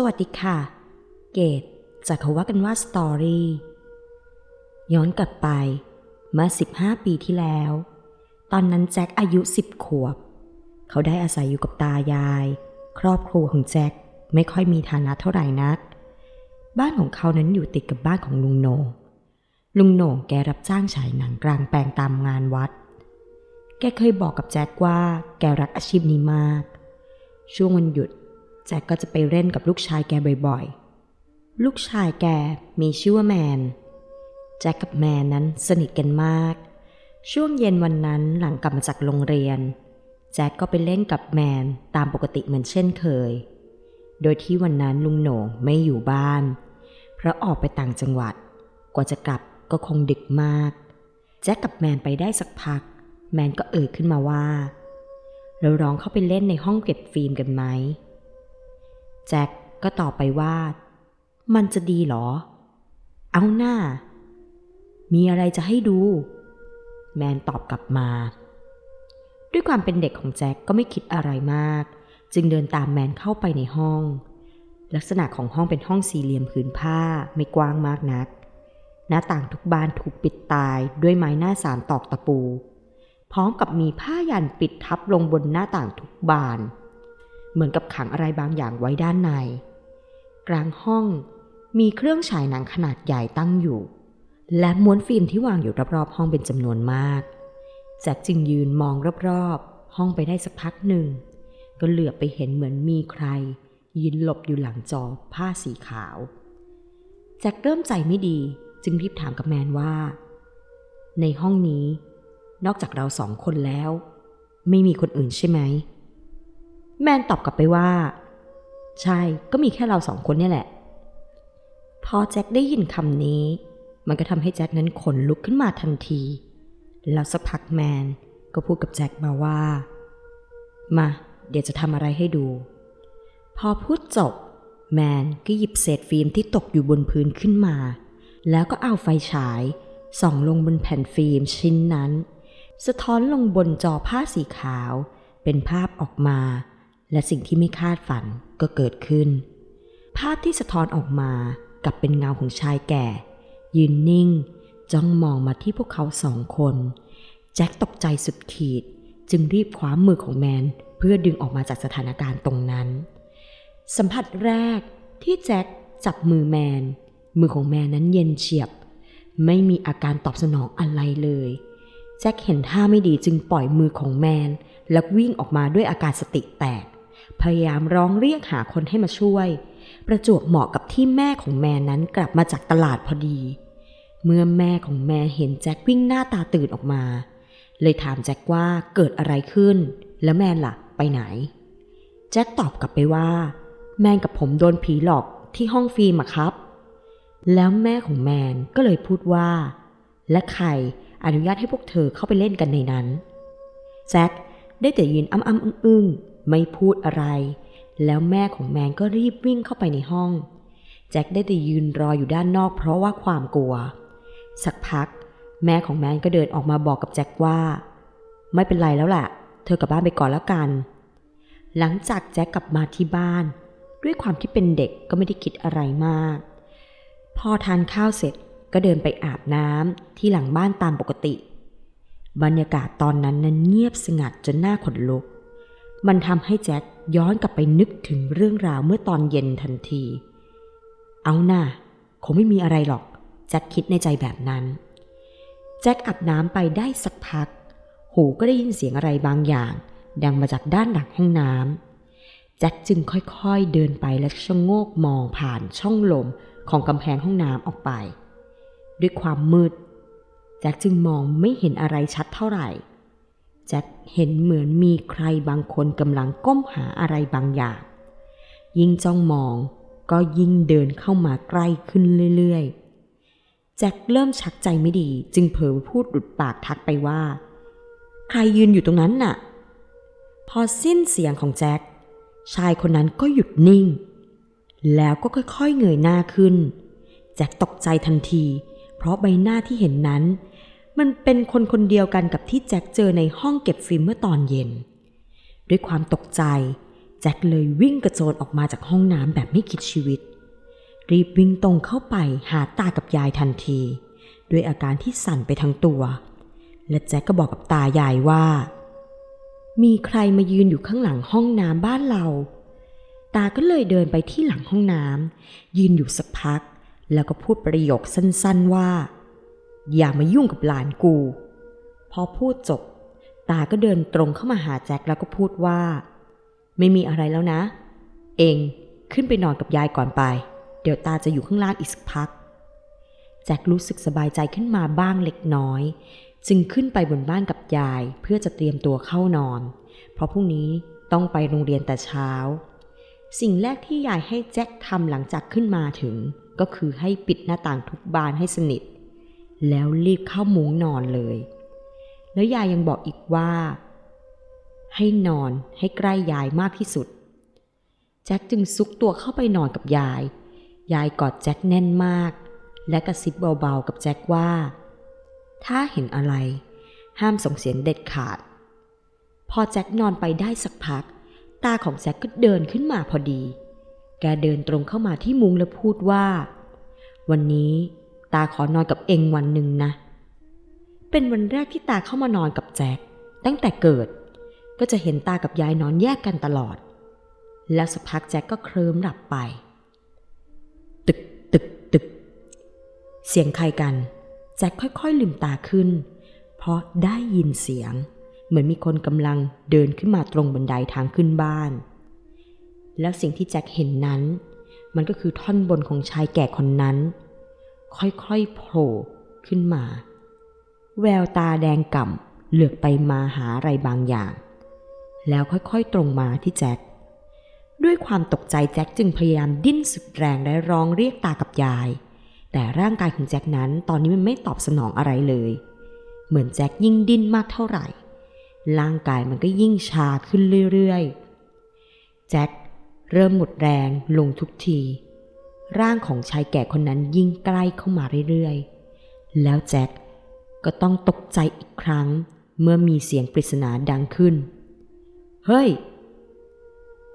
สวัสดีค่ะ เกตจากเขาว่ากันว่าสตอรี่ย้อนกลับไปเมื่อ15 ปีที่แล้ว ตอนนั้นแจ็คอายุ 10 ขวบ เขาได้อาศัยอยู่กับตายาย ครอบครัวของแจ็คไม่ค่อยมีฐานะเท่าไหร่นัก บ้านของเขานั้นอยู่ติดกับบ้านของลุงโหน่งลุงโหน่งแกรับจ้างฉายหนังกลางแปลงตามงานวัด แกเคยบอกกับแจ็คว่าแกรักอาชีพนี้มาก ช่วงวันหยุด แจ็คก็จะไปเล่นกับลูกชายแกบ่อยๆ ลูกชายแกมีชื่อว่าแมน แจ็คกับแมนนั้นสนิทกันมาก ช่วงเย็นวันนั้นหลังกลับมาจากโรงเรียน แจ็คก็ไปเล่นกับแมนตามปกติเหมือนเช่นเคย โดยที่วันนั้นลุงโหน่งไม่อยู่บ้าน เพราะออกไปต่างจังหวัด กว่าจะกลับก็คงดึกมาก แจ็คกับแมนไปได้สักพัก แมนก็เอ่ยขึ้นมาว่า เราร้องเข้าไปเล่นในห้องเก็บฟิล์มกันไหม แจ็คก็ตอบไปว่า มันจะดีเหรอ เอาหน้า มีอะไรจะให้ดู แมนตอบกลับมา ด้วยความเป็นเด็กของแจ็คก็ไม่คิดอะไรมาก จึงเดินตามแมนเข้าไปในห้อง ลักษณะของห้องเป็นห้องสี่เหลี่ยมผืนผ้าไม่กว้างมากนัก หน้าต่างทุกบานถูกปิดตายด้วยไม้หน้าสามตอกตะปู พร้อมกับมีผ้ายันปิดทับลงบนหน้าต่างทุกบาน เหมือนกับขังอะไรบางอย่างไว้ด้านใน กลางห้องมีเครื่องฉายหนังขนาดใหญ่ตั้งอยู่ และม้วนฟิล์มที่วางอยู่รอบๆห้องเป็นจำนวนมากแจ็คจึงยืนมองรอบๆ ห้องไปได้สักพักหนึ่ง ก็เหลือบไปเห็นเหมือนมีใคร ยืนหลบอยู่หลังจอผ้าสีขาว แจ็คเริ่มใจไม่ดีจึงรีบถามกับแมนว่า ในห้องนี้ นอกจากเราสองคนแล้ว ไม่มีคนอื่นใช่ไหม แมนตอบกลับไปว่า ใช่ก็มีแค่เราสองคนเนี่ยแหละ พอแจ็คได้ยินคำนี้ มันก็ทำให้แจ็คนั้นขนลุกขึ้นมาทันที แล้วสักพักแมนก็พูดกับแจ็คมาว่า มา เดี๋ยวจะทำอะไรให้ดู พอพูดจบ แมนก็หยิบเศษฟิล์มที่ตกอยู่บนพื้นขึ้นมา แล้วก็เอาไฟฉายส่องลงบนแผ่นฟิล์มชิ้นนั้น สะท้อนลงบนจอผ้าสีขาว เป็นภาพออกมา และสิ่งที่ไม่คาดฝันก็เกิดขึ้น ภาพที่สะท้อนออกมากับเป็นเงาของชายแก่ ยืนนิ่ง จ้องมองมาที่พวกเขาสองคน แจ็คตกใจสุดขีด จึงรีบคว้ามือของแมน เพื่อดึงออกมาจากสถานการณ์ตรงนั้น สัมผัสแรกที่แจ็คจับมือแมน มือของแมนนั้นเย็นเฉียบ ไม่มีอาการตอบสนองอะไรเลยแจ็คเห็นท่าไม่ดีจึงปล่อยมือของแมน แล้ววิ่งออกมาด้วยอาการสติแตก พยายามร้องเรียกหาคนให้มาช่วย ประจวบเหมาะกับที่แม่ของแมนนั้นกลับมาจากตลาดพอดี เมื่อแม่ของแมนเห็นแจ็ควิ่งหน้าตาตื่นออกมา เลยถามแจ็คว่าเกิดอะไรขึ้น แล้วแมนล่ะ ไปไหน แจ็คตอบกลับไปว่า แมนกับผมโดนผีหลอกที่ห้องฟิล์มอะครับ แล้วแม่ของแมนก็เลยพูดว่า และใครอนุญาตให้พวกเธอเข้าไปเล่นกันในนั้น แจ็คได้แต่ยืนอ้ำๆอึ้ง ไม่พูดอะไร แล้วแม่ของแมนก็รีบวิ่งเข้าไปในห้อง แจ็คได้แต่ยืนรออยู่ด้านนอกเพราะว่าความกลัว สักพัก แม่ของแมนก็เดินออกมาบอกกับแจ็คว่า ไม่เป็นไรแล้วแหละเธอกลับบ้านไปก่อนแล้วกัน หลังจากแจ็คกลับมาที่บ้าน ด้วยความที่เป็นเด็กก็ไม่ได้คิดอะไรมาก พอทานข้าวเสร็จก็เดินไปอาบน้ำที่หลังบ้านตามปกติ บรรยากาศตอนนั้นนั้นเงียบสงัดจนหน้าขนลุก มันทำให้แจ็คย้อนกลับไปนึกถึงเรื่องราวเมื่อตอนเย็นทันที เอาหน่าคงไม่มีอะไรหรอก แจ็คคิดในใจแบบนั้น แจ็คอาบน้ำไปได้สักพัก หูก็ได้ยินเสียงอะไรบางอย่าง ดังมาจากด้านหลังห้องน้ำแจ็คจึงค่อยๆเดินไปและชะโงกมองผ่านช่องลมของกำแพงห้องน้ำออกไป ด้วยความมืด แจ็คจึงมองไม่เห็นอะไรชัดเท่าไหร่ แจ็คเห็นเหมือนมีใครบางคนกำลังก้มหาอะไรบางอย่าง ยิ่งจ้องมองก็ยิ่งเดินเข้ามาใกล้ขึ้นเรื่อยๆ แจ็คเริ่มชักใจไม่ดีจึงเผลอพูดหลุดปากทักไปว่า ใครยืนอยู่ตรงนั้นน่ะ พอสิ้นเสียงของแจ็คชายคนนั้นก็หยุดนิ่ง แล้วก็ค่อยๆเงยหน้าขึ้น แจ็คตกใจทันที เพราะใบหน้าที่เห็นนั้น มันเป็นคนคนเดียวกันกับที่แจ็คเจอในห้องเก็บฟิล์มเมื่อตอนเย็น ด้วยความตกใจ แจ็คเลยวิ่งกระโจนออกมาจากห้องน้ำแบบไม่คิดชีวิต รีบวิ่งตรงเข้าไปหาตากับยายทันที ด้วยอาการที่สั่นไปทั้งตัว และแจ็คก็บอกกับตายายว่า มีใครมายืนอยู่ข้างหลังห้องน้ำบ้านเรา ตาก็เลยเดินไปที่หลังห้องน้ำยืนอยู่สักพัก แล้วก็พูดประโยคสั้นๆว่า อย่ามายุ่งกับหลานกู พอพูดจบ ตาก็เดินตรงเข้ามาหาแจ็คแล้วก็พูดว่า ไม่มีอะไรแล้วนะ เองขึ้นไปนอนกับยายก่อนไป เดี๋ยวตาจะอยู่ข้างล่างอีกสักพัก แจ็ครู้สึกสบายใจขึ้นมาบ้างเล็กน้อย จึงขึ้นไปบนบ้านกับยายเพื่อจะเตรียมตัวเข้านอน เพราะพรุ่งนี้ต้องไปโรงเรียนแต่เช้า สิ่งแรกที่ยายให้แจ็คทำหลังจากขึ้นมาถึง ก็คือให้ปิดหน้าต่างทุกบานให้สนิท แล้วรีบเข้ามุ้งนอนเลย แล้วยายยังบอกอีกว่า ให้นอนให้ใกล้ยายมากที่สุด แจ็คจึงซุกตัวเข้าไปนอนกับยาย ยายกอดแจ็คแน่นมาก และกระซิบเบาๆกับแจ็คว่า ถ้าเห็นอะไร ห้ามส่งเสียงเด็ดขาด พอแจ็คนอนไปได้สักพัก ตาของแจ็คก็เดินขึ้นมาพอดี แกเดินตรงเข้ามาที่มุ้งแล้วพูดว่า วันนี้ ตาขอนอนกับเองวันหนึ่งนะ เป็นวันแรกที่ตาเข้ามานอนกับแจ็คตั้งแต่เกิด ก็จะเห็นตากับยายนอนแยกกันตลอด แล้วสักพักแจ็คก็เคลิ้มหลับไป ตึกตึกตึก เสียงใครกัน แจ็คค่อยๆลืมตาขึ้น เพราะได้ยินเสียง เหมือนมีคนกำลังเดินขึ้นมาตรงบันไดทางขึ้นบ้าน แล้วสิ่งที่แจ็คเห็นนั้น มันก็คือท่อนบนของชายแก่คนนั้น ค่อยๆโผล่ขึ้นมา แววตาแดงก่ำเหลือกไปมาหาอะไรบางอย่าง แล้วค่อยๆตรงมาที่แจ็คด้วยความตกใจแจ็คจึงพยายามดิ้นสุดแรงและร้องเรียกตากับยาย แต่ร่างกายของแจ็คนั้นตอนนี้มันไม่ตอบสนองอะไรเลย เหมือนแจ็คยิ่งดิ้นมากเท่าไหร่ ร่างกายมันก็ยิ่งชาขึ้นเรื่อยๆ แจ็คเริ่มหมดแรงลงทุกที ร่างของชายแก่คนนั้นยิ่งใกล้เข้ามาเรื่อยๆ แล้วแจ็คก็ต้องตกใจอีกครั้งเมื่อมีเสียงปริศนาดังขึ้น เฮ้ย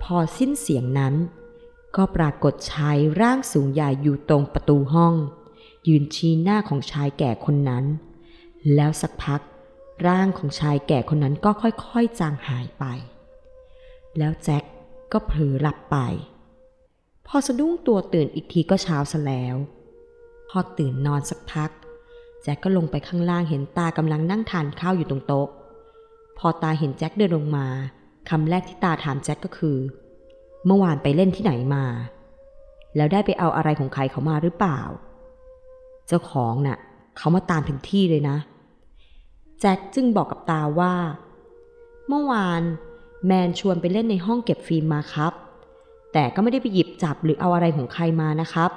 พอสิ้นเสียงนั้น ก็ปรากฏชายร่างสูงใหญ่อยู่ตรงประตูห้อง ยืนชี้หน้าของชายแก่คนนั้น แล้วสักพัก ร่างของชายแก่คนนั้นก็ค่อยๆจางหายไป แล้วแจ็คก็เผลอหลับไป พอสะดุ้งตัวตื่นอีกทีก็เช้าซะแล้ว พอตื่นนอนสักพัก แจ็คก็ลงไปข้างล่างเห็นตากำลังนั่งทานข้าวอยู่ตรงโต๊ะ พอตาเห็นแจ็คเดินลงมาคำแรกที่ตาถามแจ็คก็คือ เมื่อวานไปเล่นที่ไหนมา แล้วได้ไปเอาอะไรของใครเขามาหรือเปล่า เจ้าของน่ะ เขามาตามถึงที่เลยนะ แจ็คจึงบอกกับตาว่า เมื่อวานแมนชวนไปเล่นในห้องเก็บฟิล์มมาครับ แต่ก็ไม่ได้ไปหยิบจับหรือเอาอะไรของใครมานะครับ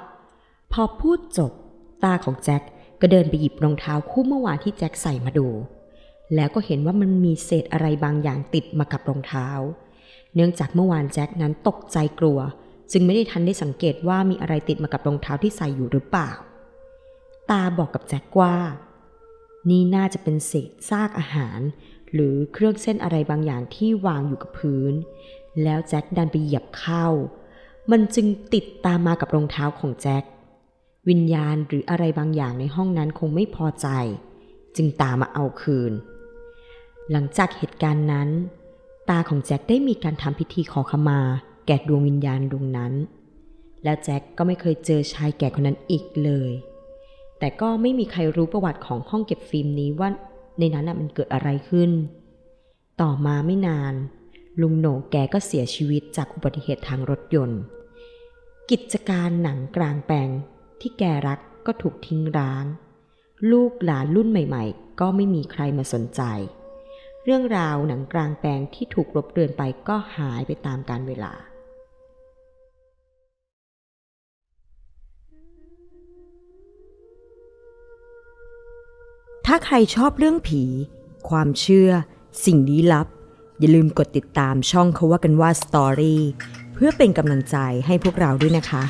พอพูดจบ ตาของแจ็คก็เดินไปหยิบรองเท้าคู่เมื่อวานที่แจ็คใส่มาดู แล้วก็เห็นว่ามันมีเศษอะไรบางอย่างติดมากับรองเท้า เนื่องจากเมื่อวานแจ็คนั้นตกใจกลัว จึงไม่ได้ทันได้สังเกตว่ามีอะไรติดมากับรองเท้าที่ใส่อยู่หรือเปล่า ตาบอกกับแจ็คว่า นี่น่าจะเป็นเศษซากอาหาร หรือเครื่องเส้นอะไรบางอย่างที่วางอยู่กับพื้น แล้วแจ็คดันไปเหยียบเข้า มันจึงติดตามมากับรองเท้าของแจ็ค วิญญาณหรืออะไรบางอย่างในห้องนั้นคงไม่พอใจ จึงตามมาเอาคืน หลังจากเหตุการณ์นั้น ตาของแจ็คได้มีการทำพิธีขอขมา แก่ดวงวิญญาณดวงนั้น แล้วแจ็คก็ไม่เคยเจอชายแก่คนนั้นอีกเลย แต่ก็ไม่มีใครรู้ประวัติของห้องเก็บฟิล์มนี้ว่าในนั้นมันเกิดอะไรขึ้น ต่อมาไม่นาน ลุงโหนแกก็เสียชีวิตจากอุบัติเหตุทางรถยนต์ กิจการหนังกลางแปลงที่แกรักก็ถูกทิ้งร้าง ลูกหลานรุ่นใหม่ ๆ ก็ไม่มีใครมาสนใจ เรื่องราวหนังกลางแปลงที่ถูกลบเลือนไปก็หายไปตามกาลเวลา ถ้าใครชอบเรื่องผี ความเชื่อ สิ่งลี้ลับ อย่าลืมกดติดตามช่องเขาว่ากันว่าสตอรี่เพื่อเป็นกำลังใจให้พวกเราด้วยนะคะ